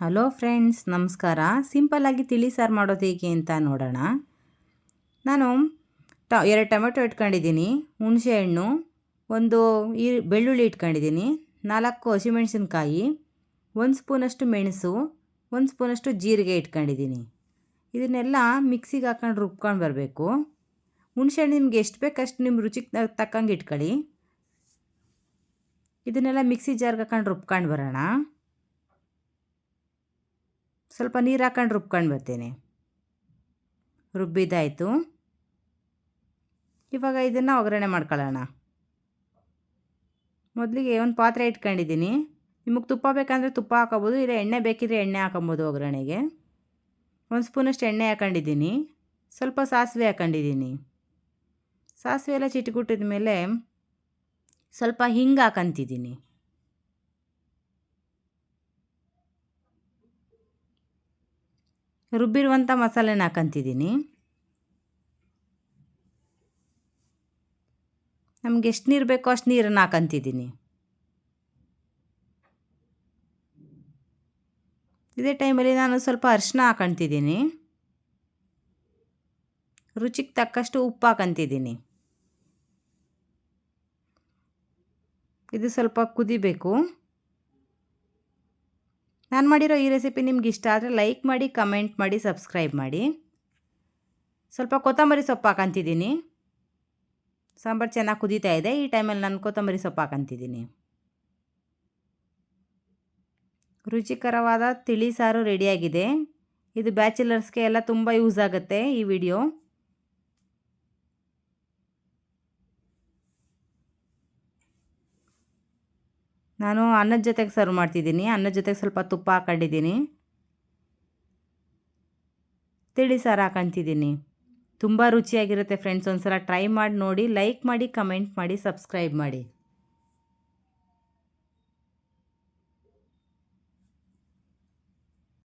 Hello friends, ನಮಸ್ಕಾರ. ಸಿಂಪಲ್ಲಾಗಿ ತಿಳಿ ಸಾರು ಮಾಡೋದು ಹೇಗೆ ಅಂತ ನೋಡೋಣ. ನಾನು ಟ, ಎರಡು ಟೊಮೆಟೊ ಇಟ್ಕೊಂಡಿದ್ದೀನಿ ಹುಣಸೆಹಣ್ಣು ಒಂದು ಈ ಬೆಳ್ಳುಳ್ಳಿ ಇಟ್ಕೊಂಡಿದ್ದೀನಿ, ನಾಲ್ಕು ಹಸಿಮೆಣಸಿನ್ಕಾಯಿ, ಒಂದು ಸ್ಪೂನಷ್ಟು ಮೆಣಸು, ಒಂದು ಸ್ಪೂನಷ್ಟು ಜೀರಿಗೆ ಇಟ್ಕೊಂಡಿದ್ದೀನಿ. ಇದನ್ನೆಲ್ಲ ಮಿಕ್ಸಿಗೆ ಹಾಕೊಂಡು ರುಬ್ಕೊಂಡು ಬರಬೇಕು. ಹುಣಸೆಹಣ್ಣು ನಿಮ್ಗೆ ಎಷ್ಟು ಬೇಕಷ್ಟು ನಿಮ್ಮ ರುಚಿಗೆ ತಕ್ಕಂಗೆ ಇಟ್ಕೊಳ್ಳಿ. ಇದನ್ನೆಲ್ಲ ಮಿಕ್ಸಿ ಜಾರ್ಗೆ ಹಾಕೊಂಡು ರುಬ್ಕೊಂಡು ಬರೋಣ. ಸ್ವಲ್ಪ ನೀರು ಹಾಕೊಂಡು ರುಬ್ಕೊಂಡು ಬರ್ತೇನೆ. ರುಬ್ಬಿದ್ದಾಯಿತು. ಇವಾಗ ಇದನ್ನು ಒಗ್ಗರಣೆ ಮಾಡ್ಕೊಳ್ಳೋಣ. ಮೊದಲಿಗೆ ಒಂದು ಪಾತ್ರೆ ಇಟ್ಕೊಂಡಿದ್ದೀನಿ. ನಿಮಗೆ ತುಪ್ಪ ಬೇಕಂದರೆ ತುಪ್ಪ ಹಾಕೋಬೋದು, ಇಲ್ಲ ಎಣ್ಣೆ ಬೇಕಿದ್ರೆ ಎಣ್ಣೆ ಹಾಕೊಬೋದು ಒಗ್ಗರಣೆಗೆ. ಒಂದು ಸ್ಪೂನಷ್ಟು ಎಣ್ಣೆ ಹಾಕೊಂಡಿದ್ದೀನಿ. ಸ್ವಲ್ಪ ಸಾಸಿವೆ ಹಾಕೊಂಡಿದ್ದೀನಿ. ಸಾಸಿವೆ ಎಲ್ಲ ಚಿಟ್ಕುಟ್ಟಿದ ಮೇಲೆ ಸ್ವಲ್ಪ ಹಿಂಗೆ ಹಾಕಂತಿದ್ದೀನಿ. ರುಬ್ಬಿರುವಂಥ ಮಸಾಲೆನ ಹಾಕಂತಿದ್ದೀನಿ. ನಮ್ಗೆ ಎಷ್ಟು ನೀರು ಬೇಕೋ ಅಷ್ಟು ನೀರನ್ನು ಹಾಕಂತಿದ್ದೀನಿ. ಇದೇ ಟೈಮಲ್ಲಿ ನಾನು ಸ್ವಲ್ಪ ಅರಿಶಿನ ಹಾಕಂತಿದ್ದೀನಿ. ರುಚಿಗೆ ತಕ್ಕಷ್ಟು ಉಪ್ಪು ಹಾಕಂತಿದ್ದೀನಿ. ಇದು ಸ್ವಲ್ಪ ಕುದಿಬೇಕು. ನಾನು ಮಾಡಿರೋ ಈ ರೆಸಿಪಿ ನಿಮ್ಗೆ ಇಷ್ಟ ಆದರೆ ಲೈಕ್ ಮಾಡಿ, ಕಮೆಂಟ್ ಮಾಡಿ, ಸಬ್ಸ್ಕ್ರೈಬ್ ಮಾಡಿ. ಸ್ವಲ್ಪ ಕೊತ್ತಂಬರಿ ಸೊಪ್ಪು ಹಾಕಂತಿದ್ದೀನಿ. ಸಾಂಬಾರು ಚೆನ್ನಾಗಿ ಕುದೀತಾ ಇದೆ. ಈ ಟೈಮಲ್ಲಿ ನಾನು ಕೊತ್ತಂಬರಿ ಸೊಪ್ಪು ಹಾಕಂತಿದ್ದೀನಿ. ರುಚಿಕರವಾದ ತಿಳಿ ಸಾರು ರೆಡಿಯಾಗಿದೆ ಇದು ಬ್ಯಾಚುಲರ್ಸ್ಗೆ ಎಲ್ಲ ತುಂಬ ಯೂಸ್ ಆಗುತ್ತೆ ಈ ವಿಡಿಯೋ. ನಾನು ಅನ್ನದ ಜೊತೆಗೆ ಸರ್ವ್ ಮಾಡ್ತಿದ್ದೀನಿ. ಅನ್ನದ ಜೊತೆಗೆ ಸ್ವಲ್ಪ ತುಪ್ಪ ಹಾಕೊಂಡಿದ್ದೀನಿ. ತಿಳಿ ಸಾರು ಹಾಕೊಂತಿದ್ದೀನಿ. ತುಂಬ ರುಚಿಯಾಗಿರುತ್ತೆ ಫ್ರೆಂಡ್ಸ್ ಒಂದು ಸಲ ಟ್ರೈ ಮಾಡಿ ನೋಡಿ ಲೈಕ್ ಮಾಡಿ ಕಮೆಂಟ್ ಮಾಡಿ ಸಬ್ಸ್ಕ್ರೈಬ್ ಮಾಡಿ.